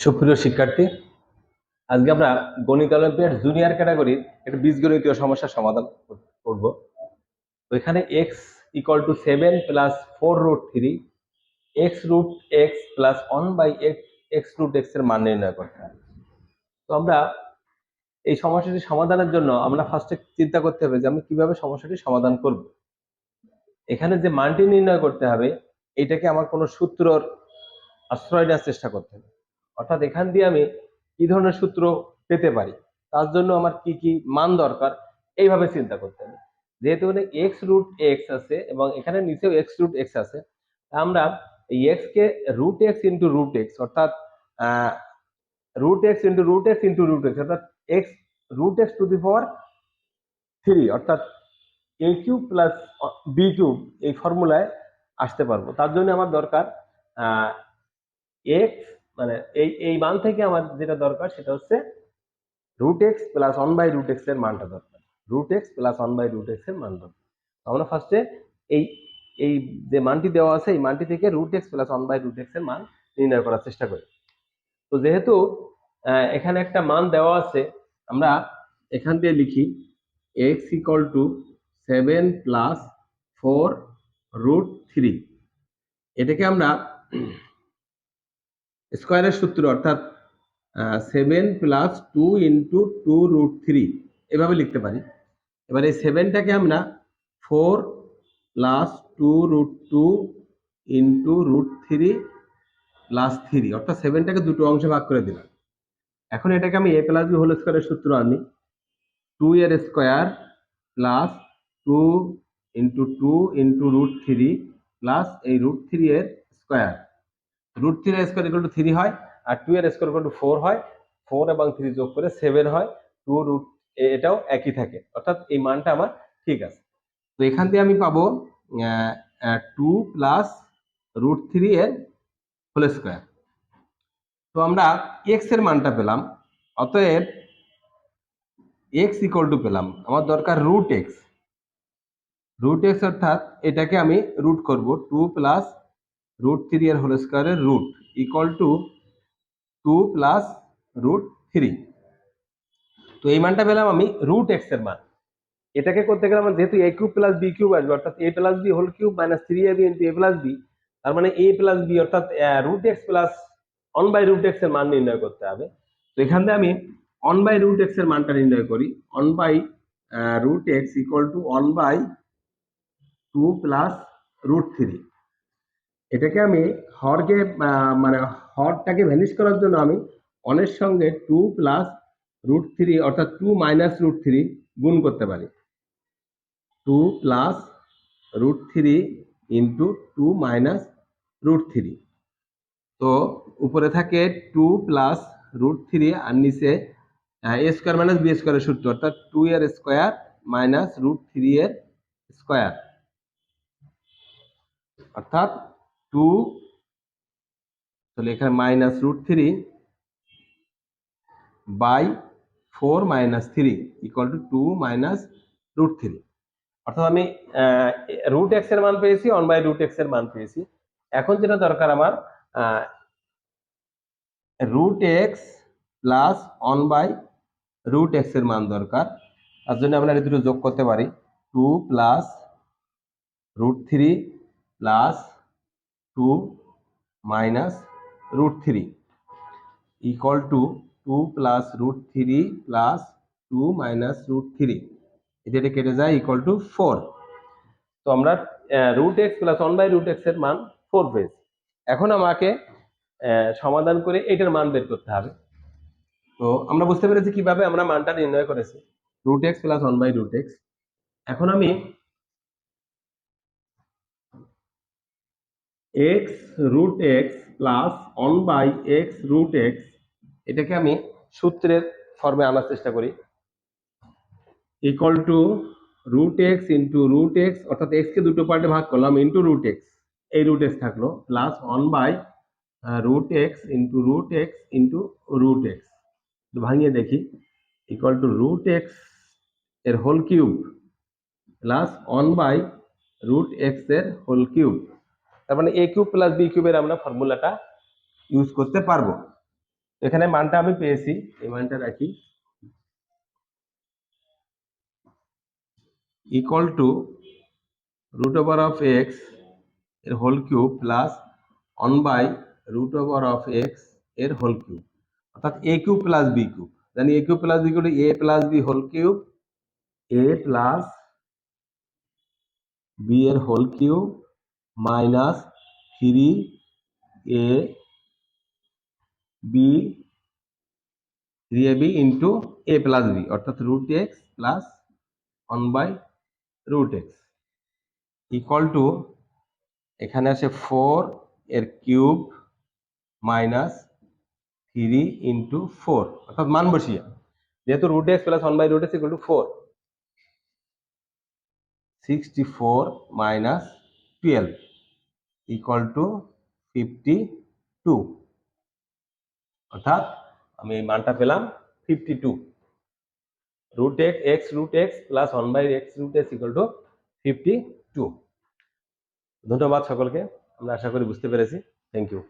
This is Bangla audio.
সুপ্রিয় শিক্ষার্থী, আজকে আমরা গণিত অলিম্পিয়াড জুনিয়র ক্যাটাগরির একটা বীজগণিতীয় সমস্যার সমাধান করব। তো এখানে x equal to seven plus four root three x root x plus one by x x root এক্সের মান নির্ণয় করতে হবে। তো আমরা এই সমস্যাটি সমাধানের জন্য আমরা ফার্স্টে চিন্তা করতে হবে যে আমি কীভাবে সমস্যাটি সমাধান করব। এখানে যে মানটি নির্ণয় করতে হবে, এটাকে আমার কোনো সূত্রর আশ্রয় নেওয়ার চেষ্টা করতে হবে। অর্থাৎ এখান দিয়ে আমি কি ধরনের সূত্র পেতে পারি? তার জন্য আমার কি কি মান দরকার? এইভাবে চিন্তা করতে হবে। যেহেতু এখানে এক্স রুট এক্স আছে এবং এখানে নিচেও এক্স রুট এক্স আছে, আমরা এই এক্স কে root x into root x অর্থাৎ root x into root x into root x অর্থাৎ x root x to the power three অর্থাৎ a cube plus b cube এই ফর্মুলায় আসতে পারব। তার জন্য আমার দরকার এক্স মানে এই এই মান থেকে আমার যেটা দরকার সেটা হচ্ছে root x plus one by root এক্সের মানটা দরকার। Root x plus one by root এক্সের মান দরকার। আমরা ফার্স্টে এই এই যে মানটি দেওয়া আছে, এই মানটি থেকে root x plus one by root এক্সের মান নির্ণয় করার চেষ্টা করি। তো যেহেতু এখানে একটা মান দেওয়া আছে, আমরা এখান দিয়ে লিখি x equal to seven plus four root three এটাকে আমরা স্কোয়ারের সূত্র অর্থাৎ seven plus two into two root three এভাবে লিখতে পারি। এবার এই সেভেনটাকে আমরা four plus two root two into root three plus three অর্থাৎ সেভেনটাকে দুটো অংশে ভাগ করে দিলাম। এখন এটাকে আমি এ প্লাস বি হোল স্কোয়ারের সূত্র আনি। টু এর square plus two into two into root three plus এই রুট থ্রি এর square root three square equal to three হয় আর টু এর স্কোয়ার ইকুয়াল টু ফোর হয়। ফোর এবং থ্রি যোগ করে সেভেন হয়। টু রুট এটাও একই থাকে। অর্থাৎ এই মানটা আমার ঠিক আছে। তো এখান দিয়ে আমি পাবো টু প্লাস রুট থ্রি এর হোল স্কোয়ার তো আমরা এক্সের মানটা পেলাম। অতএব এক্স ইকুয়াল টু পেলাম। আমার দরকার রুট এক্স রুট এক্স অর্থাৎ এটাকে আমি রুট করব। টু প্লাস রুট থ্রি এর হোল স্কোয়ারের root equal to two plus root three তো এই মানটা পেলাম আমি রুট এক্সের মান। এটাকে করতে গেলে আমার যেহেতু a cube plus b cube আসবে, অর্থাৎ a plus b whole cube minus three a b into a plus b তার মানে এ প্লাস বি অর্থাৎ root x plus one by root এক্সের মান নির্ণয় করতে হবে। তো এখান থেকে আমি অন বাই রুট এক্সের মানটা নির্ণয় করি। One by root x equal to one by two plus root three এটাকে আমি হরকে মানে হরটাকে ভ্যানিশ করার জন্য আমি অনের সঙ্গে টু প্লাস রুট থ্রি অর্থাৎ টু মাইনাস রুট থ্রি গুণ করতে পারি। Two plus root three into two minus root three তো উপরে থাকে টু প্লাস রুট থ্রি আর নিচে এ স্কোয়ার মাইনাস বি স্কোয়ারের সূত্র, অর্থাৎ টু এর স্কোয়ার মাইনাস রুট থ্রি এর স্কোয়ার অর্থাৎ টু, তাহলে এখানে minus root three by four minus three equal to two minus root three অর্থাৎ আমি রুট এক্সের মান পেয়েছি অন বাই রুট এক্সের মান পেয়েছি। এখন যেটা দরকার আমার root x plus one by root এক্সের মান দরকার। তার জন্য আমরা দুটো যোগ করতে পারি। Two plus root three plus two minus root three equal to two plus root three plus two minus root three. এটা কেটে যায় ইকুয়াল টু ফোর। তো আমরা root x plus one by root এক্সের মান ফোর পেয়েছি। এখন আমাকে সমাধান করে এটার মান বের করতে হবে। তো আমরা বুঝতে পেরেছি কীভাবে আমরা মানটা নির্ণয় করেছি। Root x plus one by root x. এখন আমি x root x plus one by x root x এটাকে আমি সূত্রের ফর্মে আনার চেষ্টা করি। Equal to root x into root x অর্থাৎ এক্স কে দুটো পার্টে ভাগ করলাম ইন্টু রুট এক্স এই রুট এক্স থাকল plus one by root x into root x into root x ভাঙিয়ে দেখি। ইকুয়াল টু রুট এক্সের whole cube plus one by root এক্সের হোল কিউব তার মানে এ কিউব প্লাস বি কিউবের আমরা ফর্মুলাটা ইউজ করতে পারব। এখানে মানটা আমি পেয়েছি, এই মানটা রাখি। Equal to root over of এক্সের whole cube plus one by root over of এক্সের হোল কিউব অর্থাৎ a cube plus b cube জানি a cube plus b cube a plus b whole cube a plus b এর whole cube minus three a b three a b into a plus b, অর্থাৎ root x plus one by root x. Equal to এখানে আছে ফোর এর cube minus three into four, অর্থাৎ মান বসিয়ে। যেহেতু root x plus one by root x equal to four, sixty four minus twelve. Equal to fifty two অর্থাৎ আমি এই মানটা পেলাম fifty two root x x root x plus one by x root x equal to fifty two ধন্যবাদ সকলকে, আমরা আশা করি বুঝতে পেরেছি। Thank you